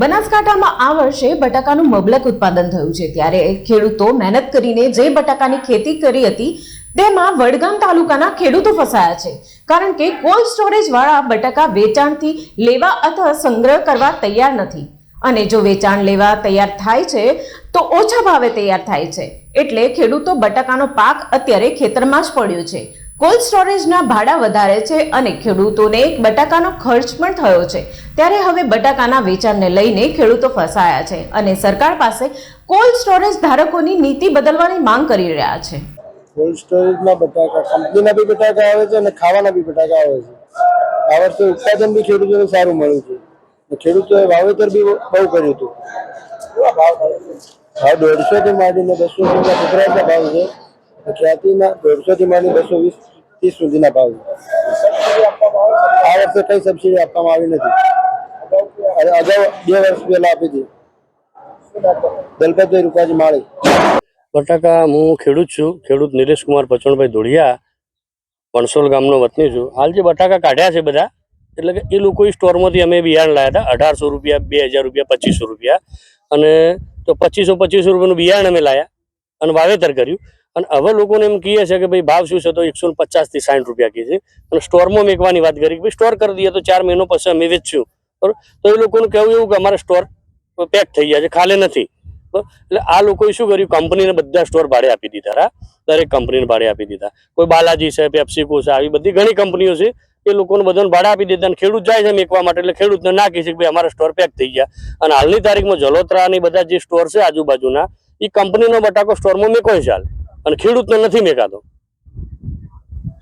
બનાસકાંઠામાં આ વર્ષે બટાકાનું મબલક ઉત્પાદન થયું છે. ત્યારે ખેડૂતો મહેનત કરીને જે બટાકાની ખેતી કરી હતી, તેમાં વડગામ તાલુકાના ખેડૂતો ફસાયા છે. કારણ કે કોલ્ડ સ્ટોરેજ વાળા બટાકા વેચાણથી લેવા અથવા સંગ્રહ કરવા તૈયાર નથી. અને જો વેચાણ લેવા તૈયાર થાય છે, તો ઓછા ભાવે તૈયાર થાય છે. એટલે ખેડૂતો બટાકાનો પાક અત્યારે ખેતરમાં જ પડ્યો છે. કોલ્ડ સ્ટોરેજના ભાડા વધારે છે અને ખેડૂતોને બટાકાનો ખર્ચ પણ થયો છે. ત્યારે હવે બટાકાના વેચાણને લઈને ખેડૂતો ફસાયા છે અને સરકાર પાસે કોલ્ડ સ્ટોરેજ ધારકોની નીતિ બદલવાની માંગ કરી રહ્યા છે. કોલ્ડ સ્ટોરેજમાં બટાકા કંપનીના બી બટાકા આવે છે અને ખાવાના બી બટાકા આવે છે. આ વર્ષે ઉત્પાદન બી ખેડૂતોને સારું મળ્યું છે. ખેડૂતોએ વાવેતર બી બહુ કર્યું હતું. ભાવ દોઢસો થી માંડીને બસો સુધીના ગુજરાતના ભાવ છે. ખ્યાતિના દોઢસો થી માંડીને બસો વીસ ત્રીસ સુધીના ભાવ આ વર્ષે કઈ સબસિડી આપવામાં આવી નથી. અગાઉ બે વર્ષ પહેલા આપી હતી. દલપતભાઈ રૂપાજી માળી. બટાકા હું ખેડૂત છું. ખેડૂત નિલેશ કુમાર પચણભાઈ ધોળિયા, વણસોલ ગામનો વતની છું. હાલ જે બટાકા કાઢ્યા છે બધા, એટલે કે એ લોકો સ્ટોરમાંથી અમે બિયારણ લાવ્યા હતા. અઢારસો રૂપિયા, બે હજાર રૂપિયા, પચીસો રૂપિયા. અને તો પચીસો પચીસો રૂપિયાનું બિયારણ અમે લાવ્યા અને વાવેતર કર્યું. અને હવે લોકોને એમ કહીએ છે કે ભાઈ ભાવ શું છે તો એકસો ને પચાસથી સાઠ રૂપિયા કહે છે. અને સ્ટોરમાં મેકવાની વાત કરી કે સ્ટોર કરી દઈએ તો ચાર મહિનો પછી અમે વેચશું. બરાબર? તો એ લોકોનું કહેવું એવું કે અમારે સ્ટોર પેક થઈ ગયા છે, ખાલે નથી? એટલે આ લોકોએ શું કર્યું? કંપનીને બધા સ્ટોર ભાડે આપી દીધા, હા? દરેક કંપનીને ભાડે આપી દીધા. કોઈ બાલાજી છે પેપ્સિકો છે, આવી બધી ઘણી કંપનીઓ છે. એ લોકોને બધાને ભાડે આપી દીધા અને ખેડૂત જાય છે મેકવા માટે. એટલે ખેડૂતને ના કહે છે કે ભાઈ અમારા સ્ટોર પેક થઈ ગયા. અને હાલની તારીખમાં જલોત્રા અને બધા જે સ્ટોર છે આજુબાજુના એ કંપનીનો બટાકો સ્ટોરમાં મેકો હાલ. અને ખેડૂતને નથી મેકાતો.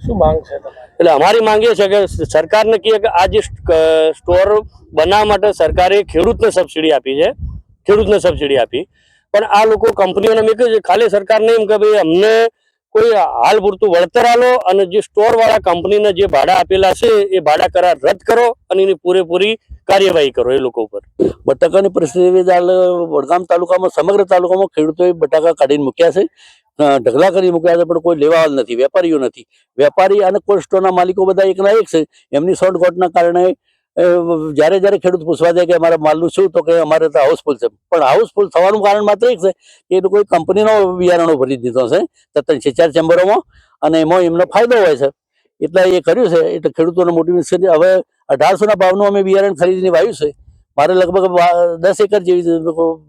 શું માંગ છે એટલે અમારી માંગ એ છે કે સરકારને કહે કે આ જે સ્ટોર બનાવવા માટે સરકારે ખેડૂતને સબસિડી આપી છે ખેડૂતને સબસિડી આપી. પણ આ લોકો કંપનીઓને મેં કહ્યું છે ખાલી સરકારને એમ કે ભાઈ અમને કોઈ હાલ પૂરતું વળતર આલો અને જે સ્ટોરવાળા કંપનીને જે ભાડા આપેલા છે એ ભાડા કરાર રદ કરો અને એની પૂરેપૂરી કાર્યવાહી કરો એ લોકો ઉપર. બટાકાની પરિસ્થિતિ વડગામ તાલુકામાં સમગ્ર તાલુકામાં ખેડૂતોએ બટાકા કાઢીને મૂક્યા છે. ઢગલા કરી મૂક્યા છે, પણ કોઈ લેવા નથી, વેપારીઓ નથી. વેપારી અને કોલ્ડ સ્ટોરના માલિકો બધા એકના એક છે. એમની શોર્ટકટના કારણે જ્યારે જ્યારે ખેડૂત પૂછવા જાય કે અમારા માલનું શું, તો કે અમારે તો હાઉસફુલ છે. પણ હાઉસફુલ થવાનું કારણ માત્ર એક છે કે એ લોકોએ કંપનીનો બિયારણો ભરી દીધો છે સત્તર છે ચાર ચેમ્બરોમાં, અને એમાં એમનો ફાયદો હોય છે. એટલે એ કર્યું છે, એટલે ખેડૂતોને મોટિવેશન હવે અઢારસોના ભાવનું અમે બિયારણ ખરીદીને વાવ્યું છે. મારે લગભગ દસ એકર જેવી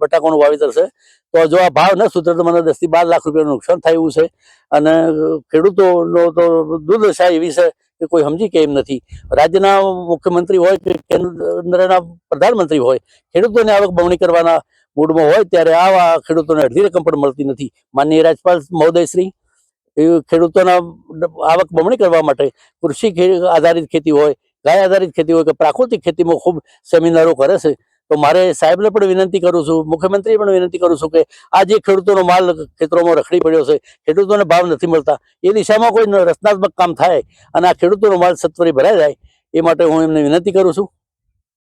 બટાકાનું વાવેતર છે. તો જો આ ભાવ ન સુધરે તો મને દસથી બાર લાખ રૂપિયાનું નુકસાન થયું છે. અને ખેડૂતોનો તો દુર્દશા એવી છે કે કોઈ સમજી કે એમ નથી. રાજ્યના મુખ્યમંત્રી હોય કે કેન્દ્રના પ્રધાનમંત્રી હોય, ખેડૂતોને આવક બમણી કરવાના મૂડમાં હોય, ત્યારે આવા ખેડૂતોને અડધી રકમ પણ મળતી નથી. માનનીય રાજપાલ મહોદયશ્રી ખેડૂતોના આવક બમણી કરવા માટે કૃષિ આધારિત ખેતી હોય ગાય આધારિત ખેતી હોય કે પ્રાકૃતિક ખેતીમાં ખૂબ સેમિનારો કરે છે, તો મારે સાહેબને પણ વિનંતી કરું છું મુખ્યમંત્રી પણ વિનંતી કરું છું કે આ જે ખેડૂતોનો માલ ખેતરોમાં રખડી પડ્યો છે, ખેડૂતોને ભાવ નથી મળતા, એ દિશામાં કોઈ રચનાત્મક કામ થાય અને આ ખેડૂતોનો માલ સત્વરી ભરાઈ જાય, એ માટે હું એમને વિનંતી કરું છું.